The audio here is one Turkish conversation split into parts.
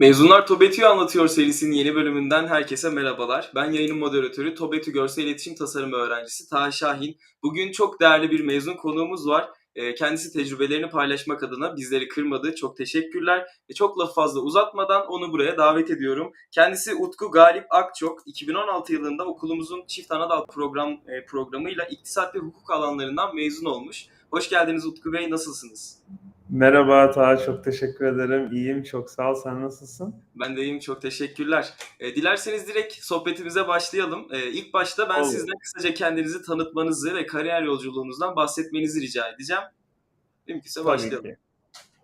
Mezunlar TOBETÜ'yü anlatıyor serisinin yeni bölümünden herkese merhabalar. Ben yayının moderatörü TOBETÜ Görsel İletişim Tasarımı öğrencisi Taha Şahin. Bugün çok değerli bir mezun konuğumuz var. Ee, Kendisi tecrübelerini paylaşmak adına bizleri kırmadı. Çok teşekkürler. Çok lafı fazla uzatmadan onu buraya davet ediyorum. Kendisi Utku Galip Akçok. 2016 yılında okulumuzun çift anadal program e, programıyla iktisat ve hukuk alanlarından mezun olmuş. Hoş geldiniz Utku Bey. Nasılsınız? Merhaba Taha, çok teşekkür ederim. İyiyim, çok sağ ol. Sen nasılsın? Ben de iyiyim, çok teşekkürler. E, dilerseniz direkt sohbetimize başlayalım. E, ilk başta ben Olur. sizden kısaca kendinizi tanıtmanızı ve kariyer yolculuğunuzdan bahsetmenizi rica edeceğim. Mümkünse Tabii başlayalım. ki.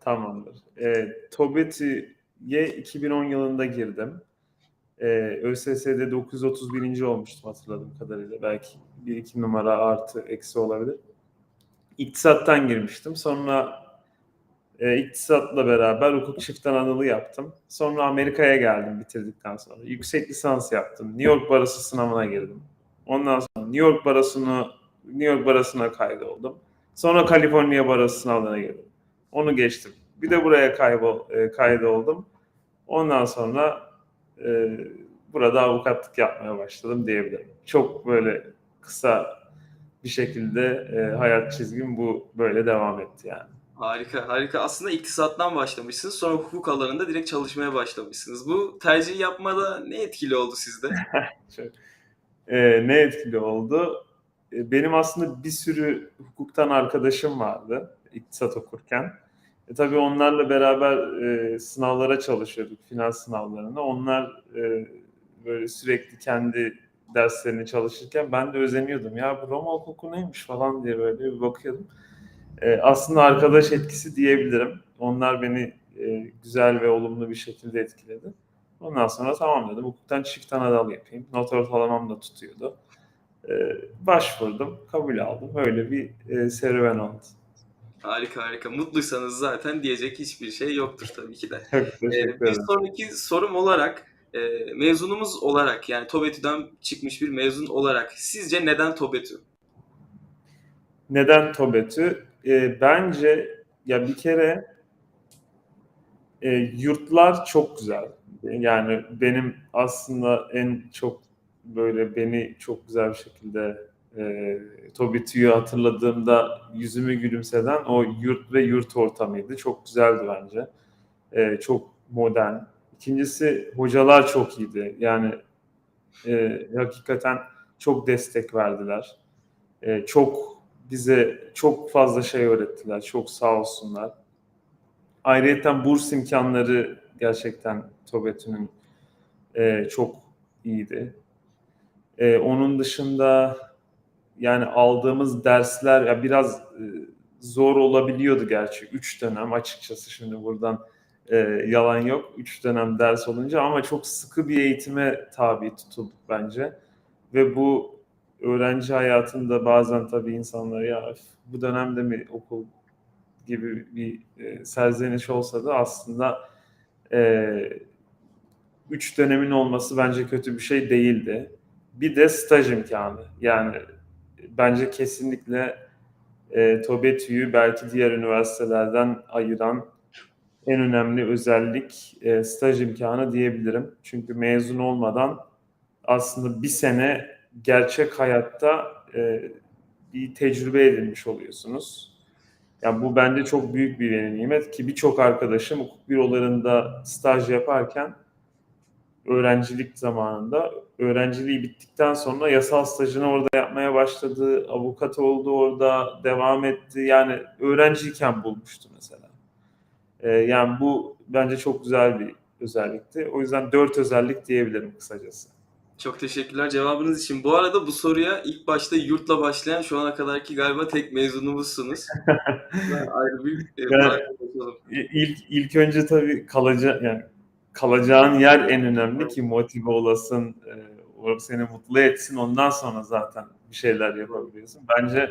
Tamamdır. E, TOBETÜ'ye 2010 yılında girdim. E, ÖSS'de 931. olmuştum hatırladığım kadarıyla. Belki bir iki numara artı eksi olabilir. İktisattan girmiştim. Sonra e, iktisatla beraber hukuk çift anadolu yaptım. Sonra Amerika'ya geldim bitirdikten sonra. Yüksek lisans yaptım. New York Barası sınavına girdim. Ondan sonra New York Barası'nı New York Barası'na kaydoldum. Sonra Kaliforniya Barası sınavına girdim. Onu geçtim. Bir de buraya kaybol, e, kaydoldum. Ondan sonra e, burada avukatlık yapmaya başladım diyebilirim. Çok böyle kısa bir şekilde e, hayat çizgim bu böyle devam etti yani. Harika, harika. Aslında iktisattan başlamışsınız, sonra hukuk alanında direkt çalışmaya başlamışsınız. Bu tercihi yapmada ne etkili oldu sizde? Çok- E, ne etkili oldu? E, benim aslında bir sürü hukuktan arkadaşım vardı iktisat okurken. E, tabii onlarla beraber e, sınavlara çalışıyorduk, final sınavlarına. Onlar e, böyle sürekli kendi derslerini çalışırken ben de özeniyordum. Ya bu Roma hukuku neymiş falan diye böyle bir bakıyordum. E, aslında arkadaş etkisi diyebilirim. Onlar beni e, güzel ve olumlu bir şekilde etkiledi. Ondan sonra tamam dedim. Hukuktan çift anadal yapayım. Not ortalamam da tutuyordu. Ee, başvurdum. Kabul aldım. Öyle bir e, serüven oldu. Harika, harika. Mutluysanız zaten diyecek hiçbir şey yoktur tabii ki de. Ee, bir sonraki sorum olarak, e, mezunumuz olarak yani TOBETÜ'den çıkmış bir mezun olarak sizce neden TOBETÜ? Neden TOBETÜ? Ee, bence ya bir kere e, yurtlar çok güzel. Yani benim aslında en çok böyle beni çok güzel bir şekilde e, TOBETÜ'yü hatırladığımda yüzümü gülümseden o yurt ve yurt ortamıydı. Çok güzeldi bence. E, çok modern. İkincisi hocalar çok iyiydi. Yani e, hakikaten çok destek verdiler. E, çok bize çok fazla şey öğrettiler. Çok sağ olsunlar. Ayrıca burs imkanları gerçekten TOBETÜ'nün e, çok iyiydi. E, onun dışında yani aldığımız dersler ya biraz e, zor olabiliyordu gerçi. Üç dönem açıkçası şimdi buradan e, yalan yok. Üç dönem ders olunca ama çok sıkı bir eğitime tabi tutulduk bence. Ve bu öğrenci hayatında bazen tabii insanlar ya "Üf, bu dönemde mi okul gibi bir e, serzeniş olsa da aslında e, üç dönemin olması bence kötü bir şey değildi. Bir de staj imkanı. Yani bence kesinlikle e, TOBETÜ'yü belki diğer üniversitelerden ayıran en önemli özellik e, staj imkanı diyebilirim. Çünkü mezun olmadan aslında bir sene gerçek hayatta e, bir tecrübe edinmiş oluyorsunuz. Yani bu bence çok büyük bir yeni nimet ki birçok arkadaşım hukuk bürolarında staj yaparken öğrencilik zamanında öğrenciliği bittikten sonra yasal stajını orada yapmaya başladı. Avukat oldu orada, devam etti. Yani öğrenciyken bulmuştu mesela. Ee, yani bu bence çok güzel bir özellikti. O yüzden dört özellik diyebilirim kısacası. Çok teşekkürler cevabınız için. Bu arada bu soruya ilk başta yurtla başlayan şu ana kadarki galiba tek mezunumuzsunuz. Ayrı bir e, Ben-. İlk, ilk önce tabii kalaca, yani kalacağın yer en önemli ki motive olasın, e, seni mutlu etsin. Ondan sonra zaten bir şeyler yapabiliyorsun. Bence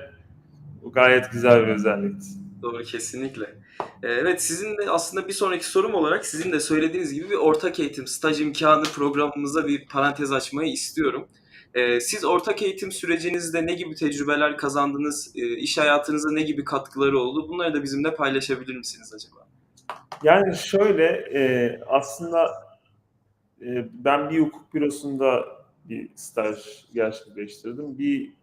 bu gayet güzel bir özellikti. Doğru kesinlikle. Ee, Evet sizin de aslında bir sonraki sorum olarak sizin de söylediğiniz gibi bir ortak eğitim staj imkanı programımıza bir parantez açmayı istiyorum. Ee, Siz ortak eğitim sürecinizde ne gibi tecrübeler kazandınız? Ee, İş hayatınıza ne gibi katkıları oldu? Bunları da bizimle paylaşabilir misiniz acaba? Yani şöyle e, aslında e, ben bir hukuk bürosunda bir staj gerçekleştirdim. Bir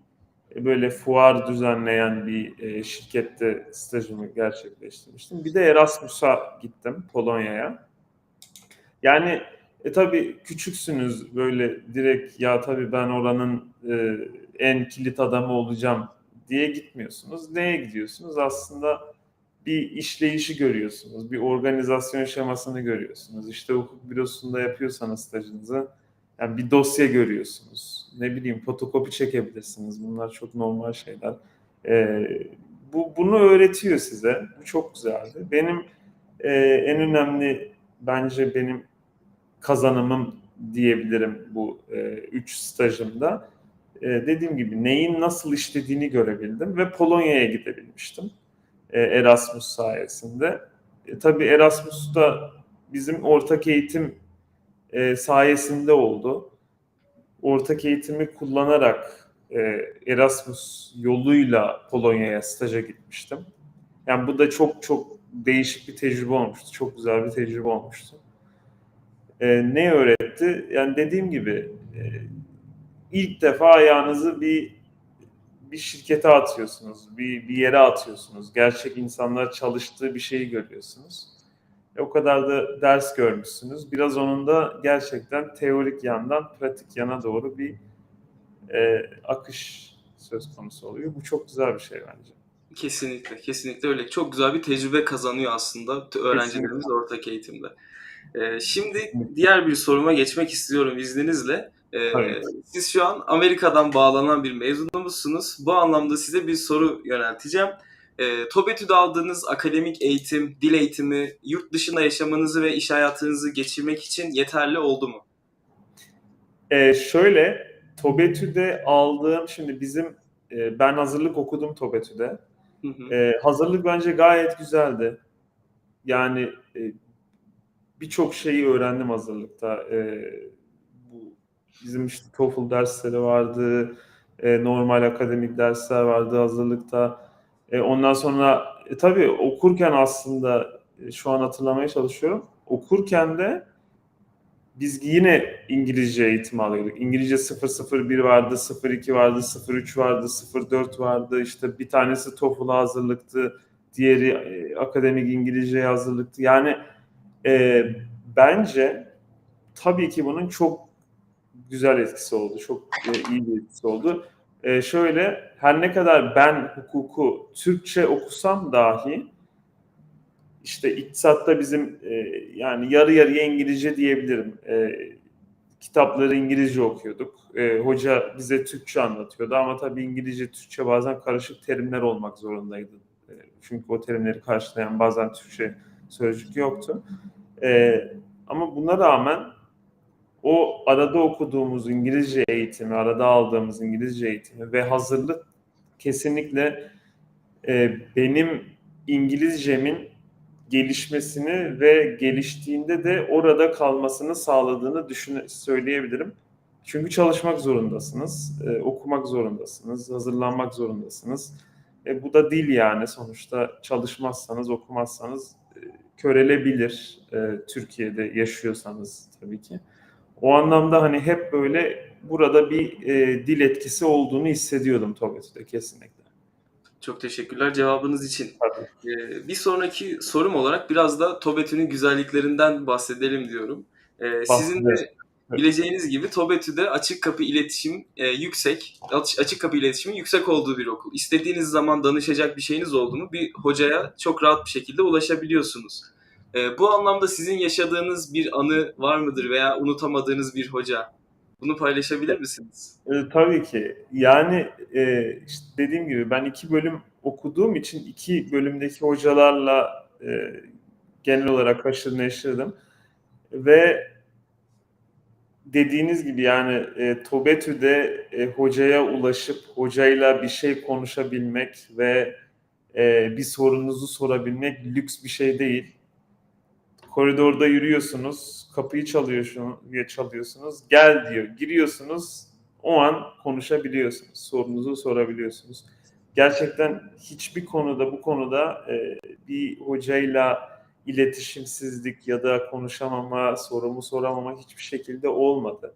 böyle fuar düzenleyen bir e, şirkette stajımı gerçekleştirmiştim. Bir de Erasmus'a gittim Polonya'ya. Yani e, tabii küçüksünüz böyle direkt ya tabii ben oranın e, en kilit adamı olacağım diye gitmiyorsunuz. Neye gidiyorsunuz? Aslında bir işleyişi görüyorsunuz, bir organizasyon şemasını görüyorsunuz. İşte hukuk bürosunda yapıyorsanız stajınızı yani bir dosya görüyorsunuz. Ne bileyim fotokopi çekebilirsiniz. Bunlar çok normal şeyler. Ee, bu bunu öğretiyor size. Bu çok güzeldi. Benim e, en önemli bence benim kazanımım diyebilirim bu e, üç stajımda. E, dediğim gibi neyin nasıl işlediğini görebildim ve Polonya'ya gidebilmiştim. E, Erasmus sayesinde. E, tabii Erasmus da bizim ortak eğitim e, sayesinde oldu. Ortak eğitimi kullanarak e, Erasmus yoluyla Polonya'ya staja gitmiştim. Yani bu da çok çok değişik bir tecrübe olmuştu. Çok güzel bir tecrübe olmuştu. E, ne öğretti? Yani dediğim gibi e, ilk defa ayağınızı bir bir şirkete atıyorsunuz, bir, bir yere atıyorsunuz. Gerçek insanlar çalıştığı bir şeyi görüyorsunuz. E, o kadar da ders görmüşsünüz. Biraz onun da gerçekten teorik yandan pratik yana doğru bir e, akış söz konusu oluyor. Bu çok güzel bir şey bence. Kesinlikle, kesinlikle öyle. Çok güzel bir tecrübe kazanıyor aslında öğrencilerimiz Kesinlikle. ortak eğitimde. Ee, şimdi diğer bir soruma geçmek istiyorum izninizle. Ee, Tabii. siz şu an Amerika'dan bağlanan bir mezunumuzsunuz. Bu anlamda size bir soru yönelteceğim. Ee, TOBETÜ'de aldığınız akademik eğitim, dil eğitimi, yurt dışında yaşamanızı ve iş hayatınızı geçirmek için yeterli oldu mu? E, şöyle, TOBETÜ'de aldığım, şimdi bizim, e, ben hazırlık okudum TOBETÜ'de. Hı hı. E, hazırlık bence gayet güzeldi. Yani e, birçok şeyi öğrendim hazırlıkta. E, bu bizim işte TOEFL dersleri vardı, e, normal akademik dersler vardı hazırlıkta. E, ondan sonra e, tabii okurken aslında e, şu an hatırlamaya çalışıyorum. Okurken de biz yine İngilizce eğitim alıyorduk. İngilizce 001 vardı, 02 vardı, 03 vardı, 04 vardı. İşte bir tanesi TOEFL'a hazırlıktı, diğeri e, akademik İngilizceye hazırlıktı. Yani e, bence tabii ki bunun çok güzel etkisi oldu. Çok e, iyi bir etkisi oldu. E, şöyle her ne kadar ben hukuku Türkçe okusam dahi işte iktisatta bizim e, yani yarı yarıya İngilizce diyebilirim. E, kitapları İngilizce okuyorduk. E, hoca bize Türkçe anlatıyordu ama tabii İngilizce, Türkçe bazen karışık terimler olmak zorundaydı. E, çünkü o terimleri karşılayan bazen Türkçe sözcük yoktu. E, ama buna rağmen o arada okuduğumuz İngilizce eğitimi, arada aldığımız İngilizce eğitimi ve hazırlık kesinlikle e, benim İngilizcemin gelişmesini ve geliştiğinde de orada kalmasını sağladığını düşün söyleyebilirim. Çünkü çalışmak zorundasınız, e, okumak zorundasınız, hazırlanmak zorundasınız. E, bu da dil yani sonuçta çalışmazsanız, okumazsanız e, körelebilir e, Türkiye'de yaşıyorsanız tabii ki. O anlamda hani hep böyle burada bir e, dil etkisi olduğunu hissediyordum TOBET'de kesinlikle. Çok teşekkürler cevabınız için. Tabii. Ee, bir sonraki sorum olarak biraz da TOBETÜ'nün güzelliklerinden bahsedelim diyorum. Ee, sizin de bileceğiniz gibi TOBETÜ'de açık kapı iletişim e, yüksek, aç- açık kapı iletişimin yüksek olduğu bir okul. İstediğiniz zaman danışacak bir şeyiniz oldu mu bir hocaya çok rahat bir şekilde ulaşabiliyorsunuz. Ee, bu anlamda sizin yaşadığınız bir anı var mıdır veya unutamadığınız bir hoca? Bunu paylaşabilir misiniz? E, tabii ki. Yani e, işte dediğim gibi ben iki bölüm okuduğum için iki bölümdeki hocalarla e, genel olarak haşır neşirdim. Ve dediğiniz gibi yani e, TOBETÜ'de e, hocaya ulaşıp hocayla bir şey konuşabilmek ve e, bir sorunuzu sorabilmek lüks bir şey değil. Koridorda yürüyorsunuz, kapıyı çalıyorsunuz, çalıyorsunuz, gel diyor, giriyorsunuz, o an konuşabiliyorsunuz, sorunuzu sorabiliyorsunuz. Gerçekten hiçbir konuda bu konuda e, bir hocayla iletişimsizlik ya da konuşamama, sorumu soramama hiçbir şekilde olmadı.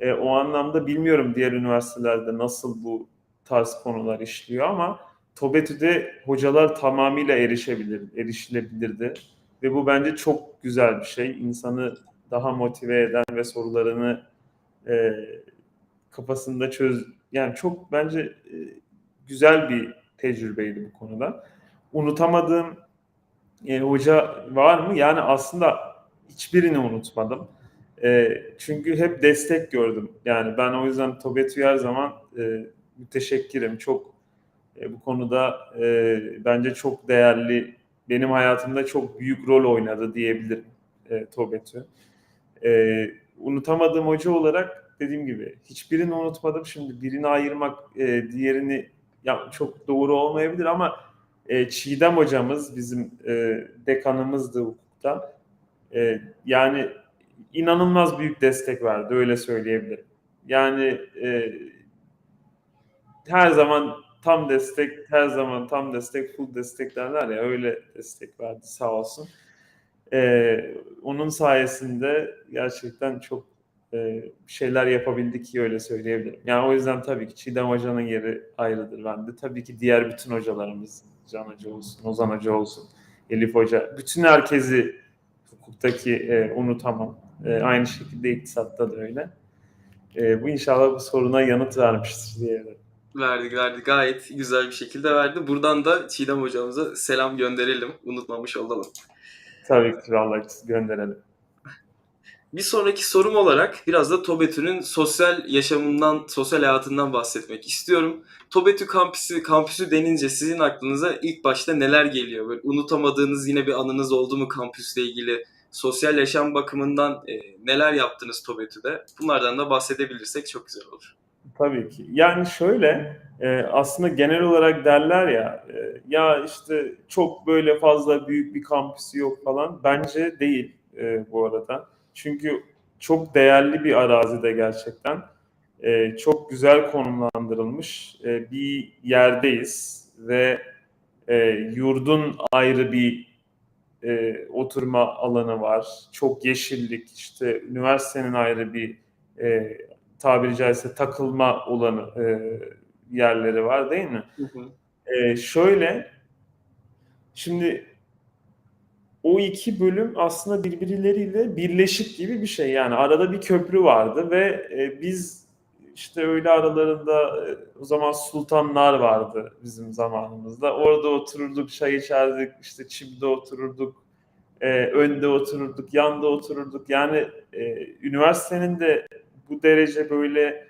E, o anlamda bilmiyorum diğer üniversitelerde nasıl bu tarz konular işliyor ama TOBETÜ'de hocalar tamamıyla erişebilir, erişilebilirdi. Ve bu bence çok güzel bir şey. İnsanı daha motive eden ve sorularını e, kafasında çöz... Yani çok bence e, güzel bir tecrübeydi bu konuda. Unutamadığım e, hoca var mı? Yani aslında hiçbirini unutmadım. E, çünkü hep destek gördüm. Yani ben o yüzden TOBETÜ'ye her zaman e, müteşekkirim. Çok e, bu konuda e, bence çok değerli, benim hayatımda çok büyük rol oynadı diyebilirim e, TOBETÜ. E, unutamadığım hoca olarak dediğim gibi hiçbirini unutmadım. Şimdi birini ayırmak, e, diğerini ya çok doğru olmayabilir ama e, Çiğdem hocamız bizim e, dekanımızdı hukukta. E, yani inanılmaz büyük destek verdi öyle söyleyebilirim. Yani e, her zaman tam destek, her zaman tam destek, full destek derler ya öyle destek verdi sağ olsun. Ee, onun sayesinde gerçekten çok e, şeyler yapabildik ki öyle söyleyebilirim. Yani o yüzden tabii ki Çiğdem Hoca'nın yeri ayrıdır bende. Tabii ki diğer bütün hocalarımız, Can Hoca olsun, Ozan Hoca olsun, Elif Hoca, bütün herkesi hukuktaki e, unutamam. E, aynı şekilde iktisatta da öyle. E, bu inşallah bu soruna yanıt vermiştir diye. Verdi verdi gayet güzel bir şekilde verdi. Buradan da Çiğdem hocamıza selam gönderelim. Unutmamış olalım. Tabii ki vallahi gönderelim. Bir sonraki sorum olarak biraz da TOBETÜ'nün sosyal yaşamından, sosyal hayatından bahsetmek istiyorum. TOBETÜ kampüsü, kampüsü denince sizin aklınıza ilk başta neler geliyor? Böyle unutamadığınız yine bir anınız oldu mu kampüsle ilgili? Sosyal yaşam bakımından e, neler yaptınız TOBETÜ'de? Bunlardan da bahsedebilirsek çok güzel olur. Tabii ki. Yani şöyle e, aslında genel olarak derler ya e, ya işte çok böyle fazla büyük bir kampüsü yok falan. Bence değil e, bu arada. Çünkü çok değerli bir arazide gerçekten. E, çok güzel konumlandırılmış e, bir yerdeyiz ve e, yurdun ayrı bir e, oturma alanı var. Çok yeşillik, işte üniversitenin ayrı bir e, tabiri caizse takılma olanı e, yerleri var değil mi? Hı hı. E, şöyle, şimdi o iki bölüm aslında birbirleriyle birleşik gibi bir şey. Yani arada bir köprü vardı ve e, biz işte öyle aralarında e, o zaman sultanlar vardı bizim zamanımızda. Orada otururduk, çay içerdik, işte çimde otururduk, e, önde otururduk, yanda otururduk. Yani e, üniversitenin de bu derece böyle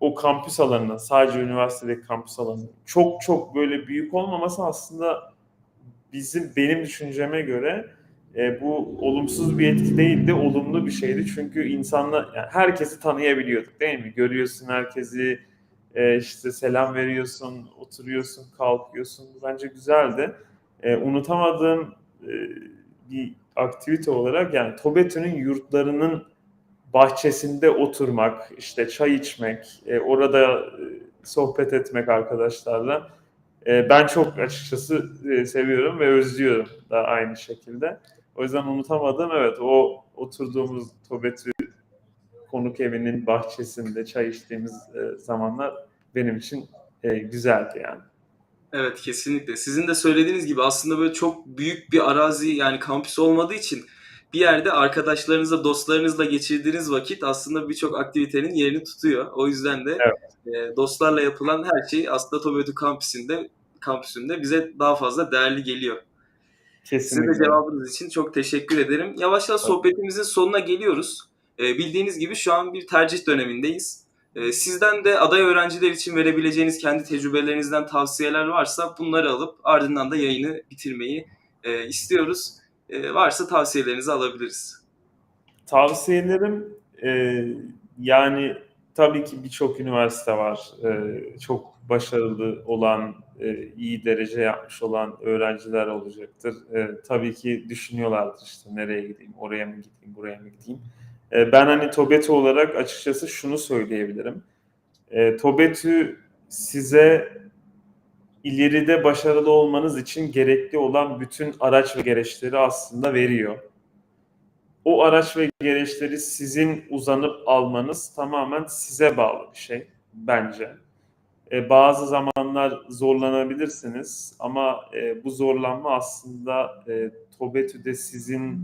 o kampüs alanının sadece üniversitedeki kampüs alanı çok çok böyle büyük olmaması aslında bizim benim düşünceme göre e, bu olumsuz bir etki değildi, olumlu bir şeydi. Çünkü insanla yani herkesi tanıyabiliyorduk değil mi? Görüyorsun herkesi, e, işte selam veriyorsun, oturuyorsun, kalkıyorsun. Bence güzeldi. E, unutamadığım e, bir aktivite olarak yani TOBETÜ'nün yurtlarının bahçesinde oturmak, işte çay içmek, e, orada e, sohbet etmek arkadaşlarla e, ben çok açıkçası e, seviyorum ve özlüyorum da aynı şekilde. O yüzden unutamadım evet o oturduğumuz Tobetü konuk evinin bahçesinde çay içtiğimiz e, zamanlar benim için e, güzeldi yani. Evet kesinlikle. Sizin de söylediğiniz gibi aslında böyle çok büyük bir arazi yani kampüs olmadığı için bir yerde arkadaşlarınızla, dostlarınızla geçirdiğiniz vakit aslında birçok aktivitenin yerini tutuyor. O yüzden de Evet. e, dostlarla yapılan her şey aslında TOBETÜ kampüsünde kampüsünde bize daha fazla değerli geliyor. Size de Kesinlikle. cevabınız için çok teşekkür ederim. Yavaştan sohbetimizin sonuna geliyoruz. E, bildiğiniz gibi şu an bir tercih dönemindeyiz. E, sizden de aday öğrenciler için verebileceğiniz kendi tecrübelerinizden tavsiyeler varsa bunları alıp ardından da yayını bitirmeyi e, istiyoruz. E, varsa tavsiyelerinizi alabiliriz. Tavsiyelerim e, yani tabii ki birçok üniversite var. E, çok başarılı olan, e, iyi derece yapmış olan öğrenciler olacaktır. E, tabii ki düşünüyorlardır işte nereye gideyim, oraya mı gideyim, buraya mı gideyim. E, ben hani TOBETÜ olarak açıkçası şunu söyleyebilirim. E, TOBETÜ size ileride başarılı olmanız için gerekli olan bütün araç ve gereçleri aslında veriyor. O araç ve gereçleri sizin uzanıp almanız tamamen size bağlı bir şey bence. E, bazı zamanlar zorlanabilirsiniz ama e, bu zorlanma aslında e, Tobetü'de sizin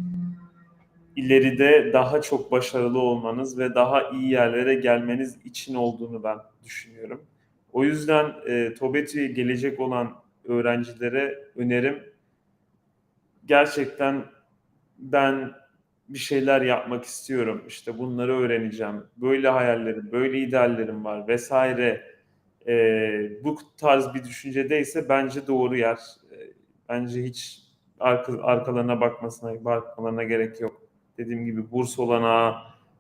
ileride daha çok başarılı olmanız ve daha iyi yerlere gelmeniz için olduğunu ben düşünüyorum. O yüzden e, Tobetü'ye gelecek olan öğrencilere önerim gerçekten ben bir şeyler yapmak istiyorum. İşte bunları öğreneceğim. Böyle hayallerim, böyle ideallerim var vesaire. E, bu tarz bir düşüncedeyse bence doğru yer. E, bence hiç arka, arkalarına bakmasına, bakmalarına gerek yok. Dediğim gibi burs olanağı,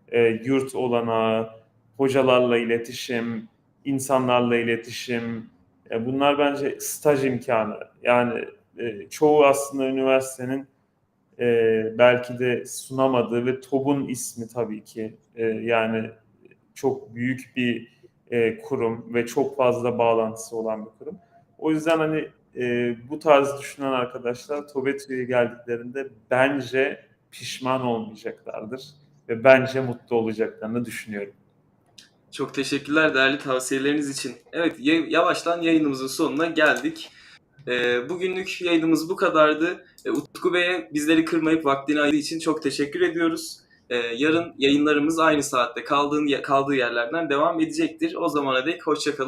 e, yurt olanağı, hocalarla iletişim, insanlarla iletişim. E, bunlar bence staj imkanı. Yani e, çoğu aslında üniversitenin e, belki de sunamadığı ve TOB'un ismi tabii ki yani çok büyük bir kurum ve çok fazla bağlantısı olan bir kurum. O yüzden hani bu tarz düşünen arkadaşlar Tobetü'ye geldiklerinde bence pişman olmayacaklardır ve bence mutlu olacaklarını düşünüyorum. Çok teşekkürler değerli tavsiyeleriniz için. Evet ya- yavaştan yayınımızın sonuna geldik. Ee, bugünlük yayınımız bu kadardı. Ee, Utku Bey'e bizleri kırmayıp vaktini ayırdığı için çok teşekkür ediyoruz. Ee, yarın yayınlarımız aynı saatte kaldığın kaldığı yerlerden devam edecektir. O zamana dek hoşçakalın.